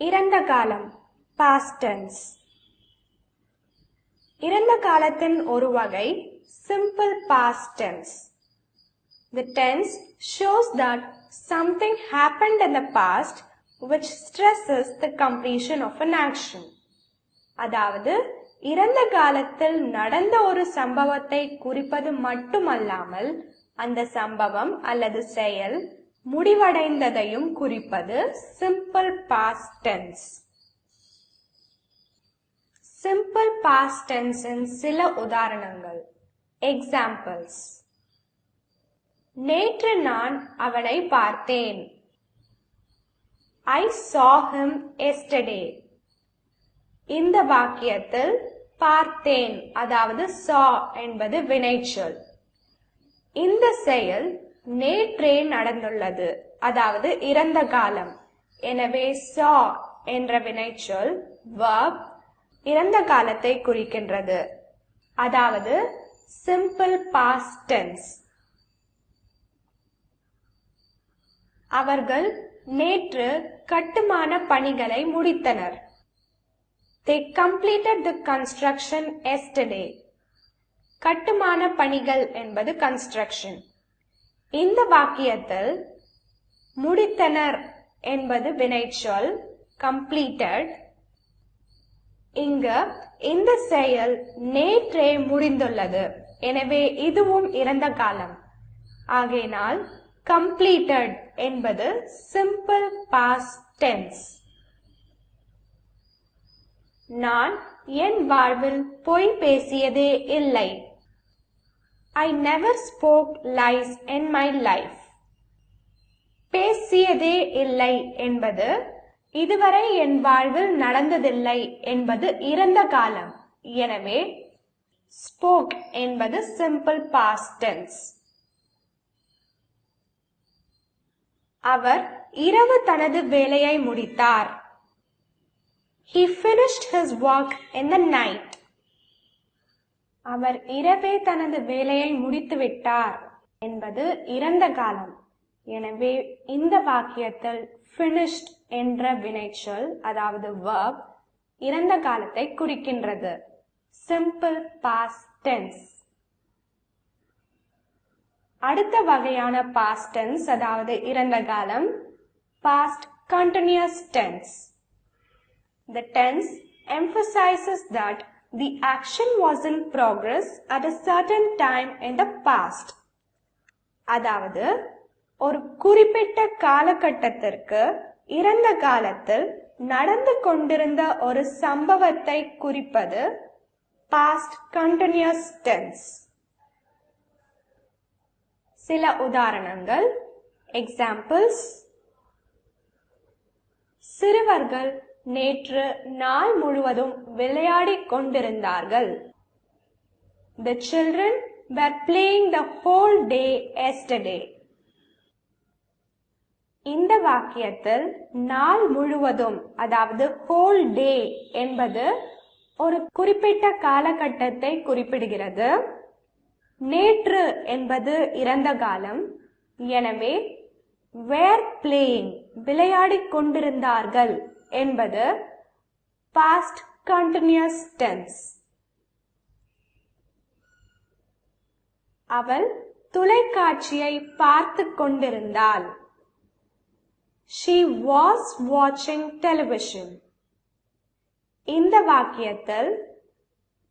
இறந்த காலம் பாஸ்டன்ஸ் இறந்த காலத்தின் ஒரு வகை simple past tense The shows that something something happened the past past stress stresses the completion of an action. அதாவது இறந்த காலத்தில் நடந்த ஒரு சம்பவத்தை குறிப்பது மட்டுமல்லாமல் அந்த சம்பவம் அல்லது செயல் முடிவடைந்ததையும் குறிப்பது simple past tense simple past டென்ஸின் சில உதாரணங்கள். எக்ஸாம்பிள்ஸ் நேற்று நான் அவனை பார்த்தேன். ஐ சா ஹிம் yesterday. இந்த வாக்கியத்தில் பார்த்தேன். அதாவது சா என்பது வினைச்சொல். இந்த செயல் நேற்றே நடந்துள்ளது. அதாவது இறந்த காலம். எனவே சா என்ற வினைச்சொல் வர்ப் இறந்த காலத்தை குறிக்கின்றது. அதாவது சிம்பிள் past அவர்கள் நேற்று கட்டுமான பணிகளை முடித்தனர். They completed the construction yesterday கட்டுமான பணிகள் என்பது கன்ஸ்ட்ரக்ஷன் இந்த வாக்கியத்தில் முடித்தனர் என்பது வினைச்சொல் கம்ப்ளீட்டட் இங்கு இந்த செயல் நேற்றே முடிந்துள்ளது. எனவே இதுவும் இறந்த காலம். ஆகையினால் கம்ப்ளீட்டட் என்பது சிம்பிள் பாஸ் டென்ஸ் நான் என் வாழ்வில் பொய் பேசியதே இல்லை. I never spoke lies in my life பேசியதே இல்லை என்பது இதுவரை என் வாழ்வில் நடந்ததில்லை என்பது இறந்த காலம். எனவே ஸ்போக் என்பது சிம்பிள் பாஸ்ட் டென்ஸ் அவர் இரவு தனது வேலையை முடித்தார். He finished his work in the night. அவர் இரவே தனது வேலையை முடித்துவிட்டார் என்பது இறந்த காலம். எனவே இந்த வாக்கியத்தில் finished என்ற வினைச்சொல் அதாவது verb இறந்த காலத்தை குறிக்கின்றது. சிம்பிள் past டென்ஸ் அடுத்த வகையான past டென்ஸ் அதாவது இறந்த காலம் past continuous tense. The tense emphasizes that the action was in progress at a certain time in the past. அதாவது ஒரு குறிப்பிட்ட காலகட்டத்திற்கு இறந்த காலத்தில் நடந்து கொண்டிருந்த ஒரு சம்பவத்தை குறிப்பது past continuous tense. சில உதாரணங்கள் எக்ஸாம்பிள்ஸ் சிறுவர்கள் நேற்று நாள் முழுவதும் விளையாடிக் கொண்டிருந்தார்கள். The children were playing the whole day yesterday. இந்த வாக்கியத்தில் நாள் முழுவதும் அதாவது ஹோல் டே என்பது ஒரு குறிப்பிட்ட காலகட்டத்தை குறிப்பிடுகிறது. நேற்று என்பது இறந்த காலம். எனவே வேர் பிளேயிங் விளையாடிக் கொண்டிருந்தார்கள். என்பது பாஸ்ட் கண்டினியூஸ் டென்ஸ் அவள் தொலைக்காட்சியை பார்த்து கொண்டிருந்தாள். ஷீ வாஸ் வாட்சிங் டெலிவிஷன் இந்த வாக்கியத்தில்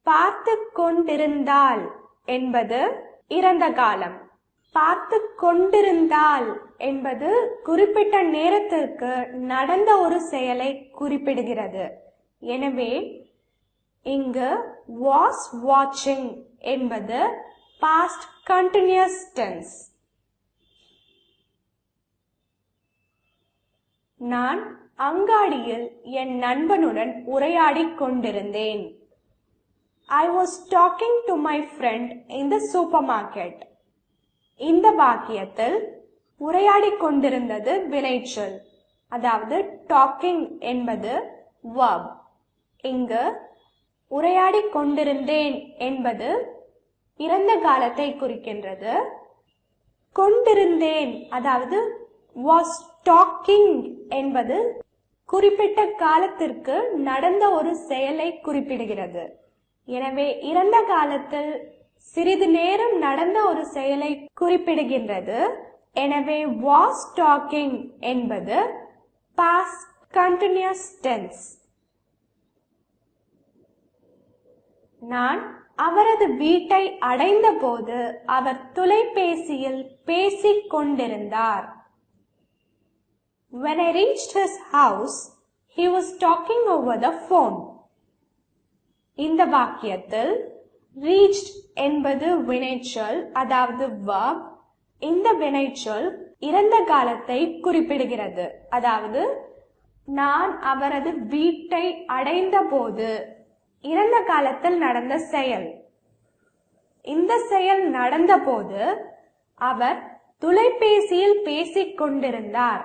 பார்த்து கொண்டிருந்தாள் என்பது இறந்த காலம். பார்த்து கொண்டிருந்தால் என்பது குறிப்பிட்ட நேரத்திற்கு நடந்த ஒரு செயலை குறிப்பிடுகிறது. எனவே இங்கு வாஸ் வாட்சிங் என்பது பாஸ்ட் கண்டினியூஸ் டென்ஸ் நான் அங்காடியில் என் நண்பனுடன் உரையாடிக் கொண்டிருந்தேன். I was talking to my friend in the supermarket இந்த வாக்கியத்தில் உரையாடி கொண்டிருந்தது வினைச்சொல் அதாவது டாக்கிங் என்பது verb. இங்கு உரையாடி கொண்டிருந்தேன் என்பது இறந்த காலத்தை குறிக்கின்றது. கொண்டிருந்தேன் அதாவது வாஸ் டாக்கிங் என்பது குறிப்பிட்ட காலத்திற்கு நடந்த ஒரு செயலை குறிப்பிடுகிறது. எனவே இறந்த காலத்தில் சிறிது நேரம் நடந்த ஒரு செயலை குறிப்பிடுகின்றது. எனவே வாஸ் டாக்கிங் என்பது பாஸ்ட் கண்டினியூஸ் டென்ஸ் நான் அவரது வீட்டை அடைந்தபோது அவர் தொலைபேசியில் பேசிக் கொண்டிருந்தார் When I reached his house, he was talking over the phone. இந்த வாக்கியத்தில் ரீச்ட் என்பது வினைச்சொல் அதாவது verb. இந்த வினைச்சொல் இறந்த காலத்தை குறிப்பிடுகிறது. அதாவது நான் அவரது வீட்டை அடைந்தபோது இறந்த காலத்தில் நடந்த செயல். இந்த செயல் நடந்தபோது அவர் தொலைபேசியில் பேசிக் கொண்டிருந்தார்.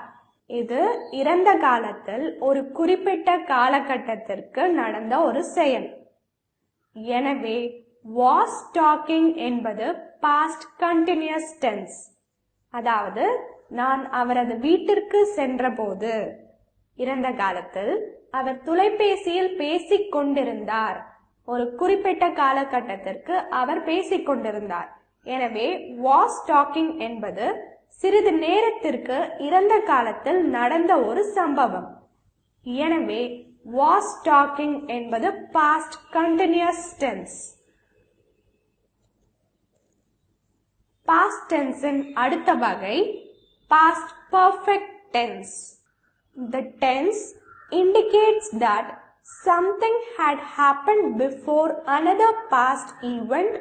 இது இறந்த காலத்தில் ஒரு குறிப்பிட்ட காலகட்டத்திற்கு நடந்த ஒரு செயல். எனவே வாஸ் டாக்கிங் என்பது பாஸ்ட் கண்டினியூஸ் டென்ஸ் அதாவது நான் அவரது வீட்டிற்கு சென்றபோது இறந்த காலத்தில் அவர் தொலைபேசியில் பேசிக் கொண்டிருந்தார். ஒரு குறிப்பிட்ட காலகட்டத்திற்கு அவர் பேசிக் கொண்டிருந்தார். எனவே வாஸ் டாக்கிங் என்பது சிறிது நேரத்திற்கு இறந்த காலத்தில் நடந்த ஒரு சம்பவம். எனவே வாஸ் டாக்கிங் என்பது பாஸ்ட் கண்டினியூஸ் டென்ஸ் பாஸ்ட் டென்ஸின் அடுத்த வகை past perfect tense the tense indicates that something had happened before another past event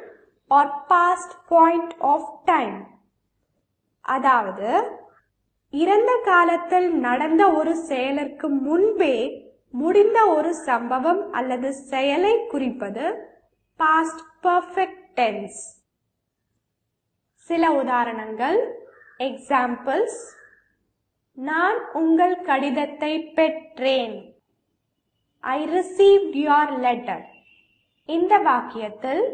or past point of time. அதாவது இறந்த காலத்தில் நடந்த ஒரு செயலுக்கு முன்பே முடிந்த ஒரு சம்பவம் அல்லது செயலை குறிப்பது பாஸ்ட் பர்ஃபெக்ட் டென்ஸ் சில உதாரணங்கள். எக்ஸாம்பிள்ஸ் நான் உங்கள் கடிதத்தை பெற்றேன். ஐ ரிசீவ்ட் யுவர் லெட்டர் இந்த வாக்கியத்தில்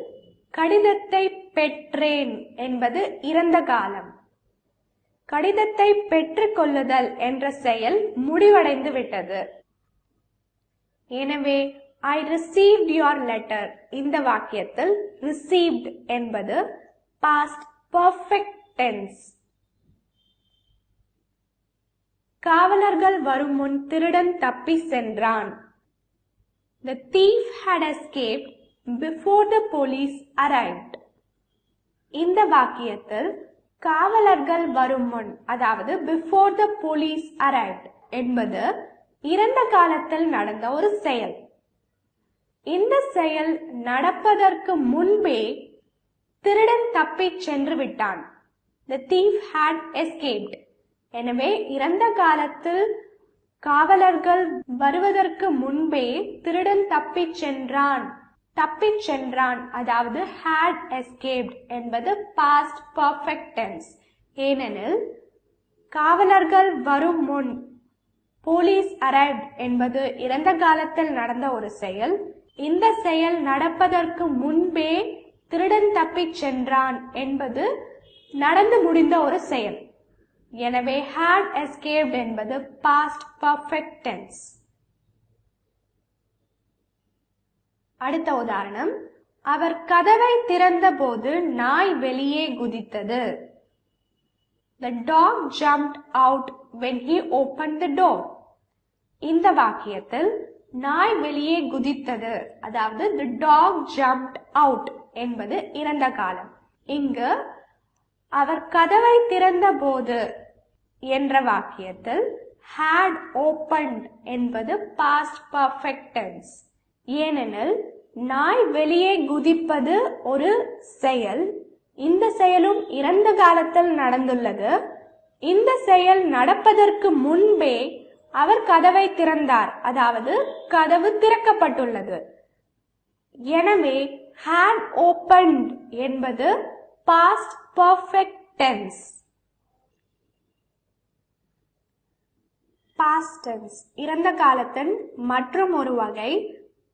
கடிதத்தை பெற்றேன் என்பது இறந்த காலம். கடிதத்தை பெற்றுக்கொள்ளுதல் என்ற செயல் முடிவடைந்து விட்டது. எனவே ஐ ரிசீவ்ட் யுவர் லெட்டர் இந்த வாக்கியத்தில் ரிசீவ்ட் என்பது பாஸ்ட் பர்ஃபெக்ட் டென்ஸ் காவலர்கள் வரும் முன் திருடன் தப்பி சென்றான். The thief had escaped before the police arrived. இந்த வாக்கியத்தில் காவலர்கள் வரும் முன் அதாவது பிஃபோர் த போலீஸ் அரைவ்ட் என்பது இறந்த காலத்தில் நடந்த ஒரு செயல். இந்த செயல் நடப்பதற்கு முன்பே திருடன் தப்பிச் சென்று விட்டான். த தீஃப் ஹேட் எஸ்கேப்ட் எனவே இறந்த காலத்தில் காவலர்கள் வருவதற்கு முன்பே திருடன் தப்பிச் சென்றான். தப்பிச் சென்றான். அதாவது ஹேட் எஸ்கேப்ட் என்பது பாஸ்ட் பர்ஃபெக்டென்ஸ் ஏனெனில் காவலர்கள் வரும் முன் போலீஸ் arrived என்பது இறந்த காலத்தில் நடந்த ஒரு செயல். இந்த செயல் நடப்பதற்கு முன்பே திருடன் தப்பிச் சென்றான் என்பது நடந்து முடிந்த ஒரு செயல். எனவே ஹேட் எஸ்கேப்ட் என்பது பாஸ்ட் பர்ஃபெக்ட் டென்ஸ் அடுத்த உதாரணம். அவர் கதவை திறந்தபோது நாய் வெளியே குதித்தது. The dog jumped out when he opened the door. இந்த வாக்கியத்தில் நாய் வெளியே குதித்தது. அதாவது the dog jumped out. என்பது இறந்த காலம். இங்கு அவர் கதவை திறந்த போது என்ற வாக்கியத்தில் had opened என்பது past perfect tense. ஏனெனில் நாய் வெளியே குதிப்பது ஒரு செயல். இந்த செயலும் இறந்த காலத்தில் நடந்துள்ளது. இந்த செயல் நடப்பதற்கு முன்பே அவர் கதவை திறந்தார். அதாவது கதவு திறக்கப்பட்டுள்ளது. எனவே had opened என்பது past perfect tense past tense இறந்த காலத்தின் மற்றும் ஒரு வகை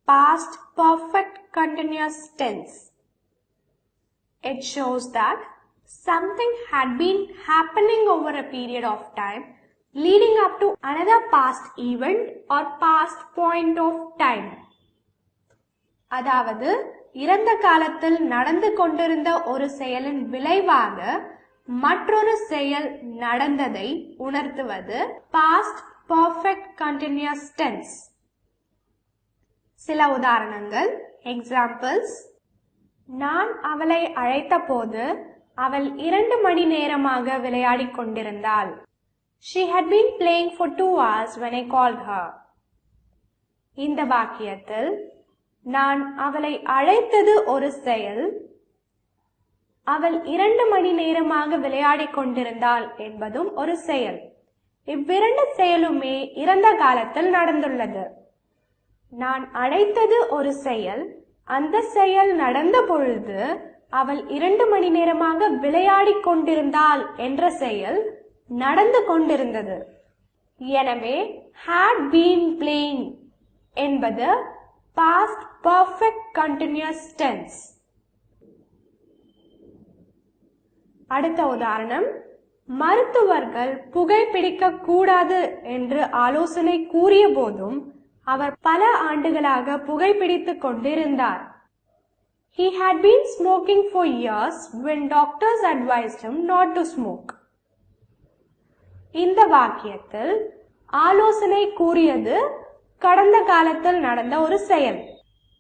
past perfect continuous tense it shows that something had been happening over a period of time leading up to another past event or past point of time. அதாவது இறந்த காலத்தில் நடந்து கொண்டிருந்த ஒரு செயலின் விளைவாக மற்றொரு செயல் நடந்ததை உணர்த்துவது பாஸ்ட் பர்ஃபெக்ட் கண்டினியூஸ் டென்ஸ் சில உதாரணங்கள் எக்ஸாம்பிள்ஸ் நான் அவளை அழைத்தபோது அவள் இரண்டு மணி நேரமாக விளையாடிக் கொண்டிருந்தாள். She had been playing for two hours when I call her இந்த வாக்கியத்தில் நான் அவளை அழைத்தது ஒரு செயல். அவள் இரண்டு மணி நேரமாக விளையாடிக் கொண்டிருந்தாள் என்பதும் ஒரு செயல். இவ்விரண்டு செயலுமே இறந்த காலத்தில் நடந்துள்ளது. நான் அழைத்தது ஒரு செயல். அந்த செயல் நடந்த பொழுது அவள் இரண்டு மணி நேரமாக விளையாடிக் கொண்டிருந்தாள் என்ற செயல் நடந்து கொண்டிருந்தது. எனவே ஹேட் பீன் பிளேயிங் என்பது பாஸ்ட் perfect continuous tense. அடுத்த உதாரணம் மருத்துவர்கள் புகைப்பிடிக்க கூடாது என்று ஆலோசனை கூறிய போதும் அவர் பல ஆண்டுகளாக புகைப்பிடித்துக் கொண்டிருந்தார். He had been smoking for years when doctors advised him not to smoke. இந்த வாக்கியத்தில் ஆலோசனை கூறியது கடந்த காலத்தில் நடந்த ஒரு செயல்.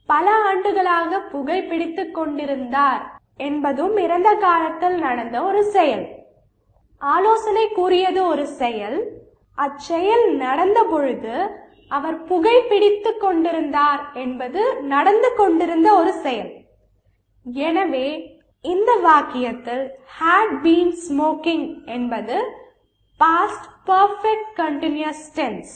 பல ஆண்டுகளாக புகைப்பிடித்துக் கொண்டிருந்தார் என்பதும் இறந்த காலத்தில் நடந்த ஒரு செயல். ஆலோசனை கூறியது ஒரு செயல். அச்செயல் நடந்த பொழுது அவர் புகைப்பிடித்துக் கொண்டிருந்தார் என்பது நடந்து கொண்டிருந்த ஒரு செயல். எனவே இந்த வாக்கியத்தில் had been smoking என்பது past perfect continuous tense